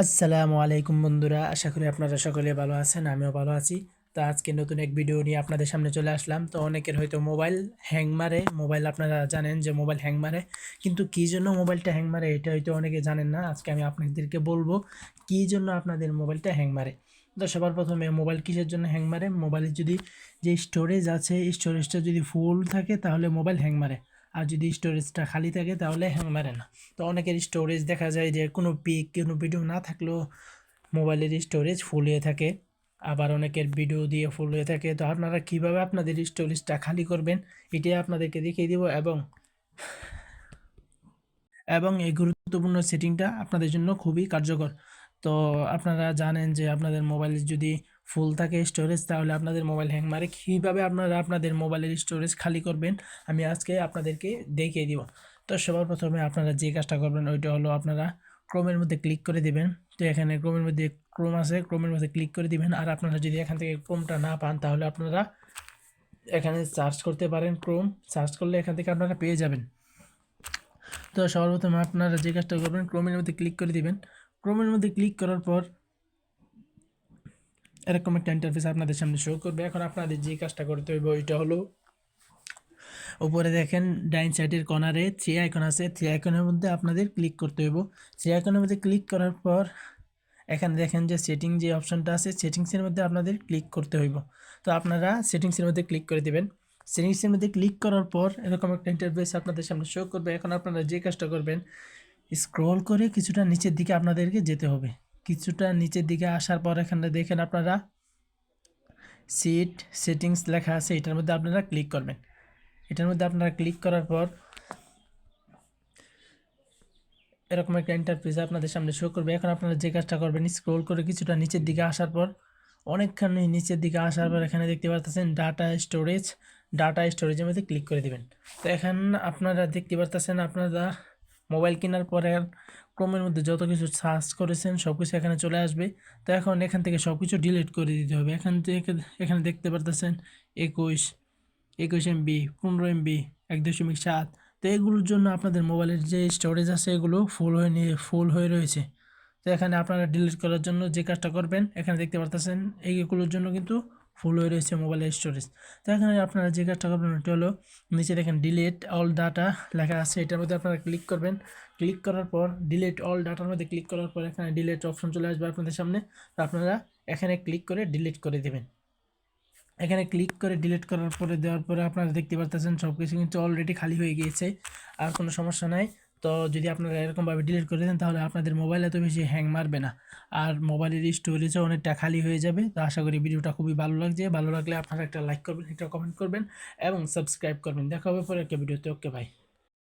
আসসালামু আলাইকুম বন্ধুরা, আশা করি আপনারা সকলে ভালো আছেন, আমিও ভালো আছি। তো আজকে নতুন এক ভিডিও নিয়ে আপনাদের সামনে চলে আসলাম। তো অনেকের হয়তো মোবাইল হ্যাং মারে মোবাইল আপনারা জানেন যে মোবাইল হ্যাং মারে, কিন্তু কী জন্য মোবাইলটা হ্যাং মারে এটা হয়তো অনেকে জানেন না। আজকে আমি আপনাদেরকে বলব কী জন্য আপনাদের মোবাইলটা হ্যাং মারে। তো সবার প্রথমে মোবাইল কিসের জন্য হ্যাং মারে? মোবাইলের যদি যে স্টোরেজ আছে স্টোরেজটা যদি ফুল থাকে, তাহলে মোবাইল হ্যাং মারে। আর যদি স্টোরেজটা খালি থাকে তাহলে হ্যাং, মারে না। তো অনেকের স্টোরেজ দেখা যায় যে কোনো পিক কোনো ভিডিও না থাকলেও মোবাইলের স্টোরেজ ফুল হয়ে থাকে। আবার অনেকের ভিডিও দিয়ে ফুল হয়ে থাকে। তো আপনারা কীভাবে আপনাদের স্টোরেজটা খালি করবেন, এটাই আপনাদেরকে দেখিয়ে দিব এবং এবং এই গুরুত্বপূর্ণ সেটিংটা আপনাদের জন্য খুবই কার্যকর। তো আপনারা জানেন যে আপনাদের মোবাইল যদি ফুল থাকে স্টোরেজ তাহলে আপনাদের মোবাইল হ্যাং মারে। কীভাবে আপনারা আপনাদের মোবাইলের স্টোরেজ খালি করবেন? আমি আজকে আপনাদেরকে দেখিয়ে দিব। তো সবার প্রথমে আপনারা যে কাজটা করবেন, ওইটা হলো আপনারা ক্রোমের মধ্যে ক্লিক করে দিবেন। তো এখানে ক্রোমের মধ্যে ক্রোম আছে ক্রোমের মধ্যে ক্লিক করে দিবেন। আর আপনারা যদি এখান থেকে ক্রোমটা না পান, তাহলে আপনারা এখানে সার্চ করতে পারেন ক্রোম সার্চ করলে এখান থেকে আপনারা পেয়ে যাবেন। তো সর্বপ্রথম আপনারা যে কাজটা করবেন ক্রোমের মধ্যে ক্লিক করে দিবেন। ক্রোমের মধ্যে ক্লিক করার পর এরকম একটা ইন্টারফেস আপনাদের সামনে শো করবে। এখন আপনাদের যে কাজটা করতে হইব, ওইটা হলো উপরে দেখেন, ডাইন সাইডের কর্নারে থ্রি আইকন আছে। থ্রি আইকনের মধ্যে আপনাদের ক্লিক করতে হইব। থ্রি আইকনের মধ্যে ক্লিক করার পর এখানে দেখেন যে সেটিং যে অপশনটা আছে সেটিংসের মধ্যে আপনাদের ক্লিক করতে হইব। তো আপনারা সেটিংসের মধ্যে ক্লিক করে দেবেন। সেটিংসের মধ্যে ক্লিক করার পর এরকম একটা ইন্টারফেস আপনাদের সামনে শো করবে। এখন আপনারা যে কাজটা করবেন স্ক্রল করে কিছুটা নিচের দিকে আপনাদেরকে যেতে হবে। কিছুটা নিচের দিকে আসার পর এখানে দেখেন আপনারা সিট সেটিংস লেখা আছে, এটার মধ্যে আপনারা ক্লিক করবেন। এটার মধ্যে আপনারা ক্লিক করার পর এরকম একটা ইন্টারফেস আপনাদের সামনে শো করবে। এখন আপনারা যে কাজটা করবেন স্ক্রোল করে কিছুটা নিচের দিকে আসার পর, অনেকখানি নিচের দিকে আসার পর এখানে দেখতে পাচ্ছেন ডাটা স্টোরেজ ডাটা স্টোরেজের মধ্যে ক্লিক করে দিবেন। তো এখন আপনারা দেখতে পাচ্ছেন আপনারা মোবাইল কেনার পরে ক্রোমের মধ্যে যত কিছু সার্চ করেছেন সব কিছু এখানে চলে আসবে। তো এখন এখান থেকে সব কিছু ডিলিট করে দিতে হবে। এখান থেকে, এখানে দেখতে পারতেছেন একুশ একুশ এমবি পনেরো এমবি এক দশমিক সাত। তো এগুলোর জন্য আপনাদের মোবাইলের যে স্টোরেজ আছে, এগুলো ফুল হয়ে নিয়ে ফুল হয়ে রয়েছে। তো এখানে আপনারা ডিলিট করার জন্য যে কাজটা করবেন, এখানে দেখতে পারতেছেন এইগুলোর জন্য কিন্তু ফুল হয়ে রয়েছে মোবাইলের স্টোরেজ তো এখানে আপনারা যে কাজটা করবেন ওটা হলো নিচে দেখেন ডিলিট অল ডাটা লেখা আছে। এটার মধ্যে আপনারা ক্লিক করবেন। ক্লিক করার পর ডিলিট অল ডাটার মধ্যে ক্লিক করার পর এখানে ডিলিট অপশন চলে আসবে আপনাদের সামনে। আপনারা এখানে ক্লিক করে ডিলিট করে দেবেন। এখানে ক্লিক করে ডিলিট করার পরে দেওয়ার পরে আপনারা দেখতে পারতেছেন সব কিছু কিন্তু অলরেডি খালি হয়ে গিয়েছে। আর কোনো সমস্যা নাই। তো যদি আপনারা এরকমভাবে ডিলিট করে দেন, তাহলে আপনাদের মোবাইল এত বেশি হ্যাং মারবে না। আর মোবাইলের স্টোরেজও অনেকটা খালি হয়ে যাবে, তো আশা করি ভিডিওটা খুবই ভালো লাগছে। ভালো লাগলে আপনারা একটা লাইক করবেন, একটা কমেন্ট করবেন, এবং সাবস্ক্রাইব করবেন। দেখা হবে পরে একটা ভিডিওতে ওকে ভাই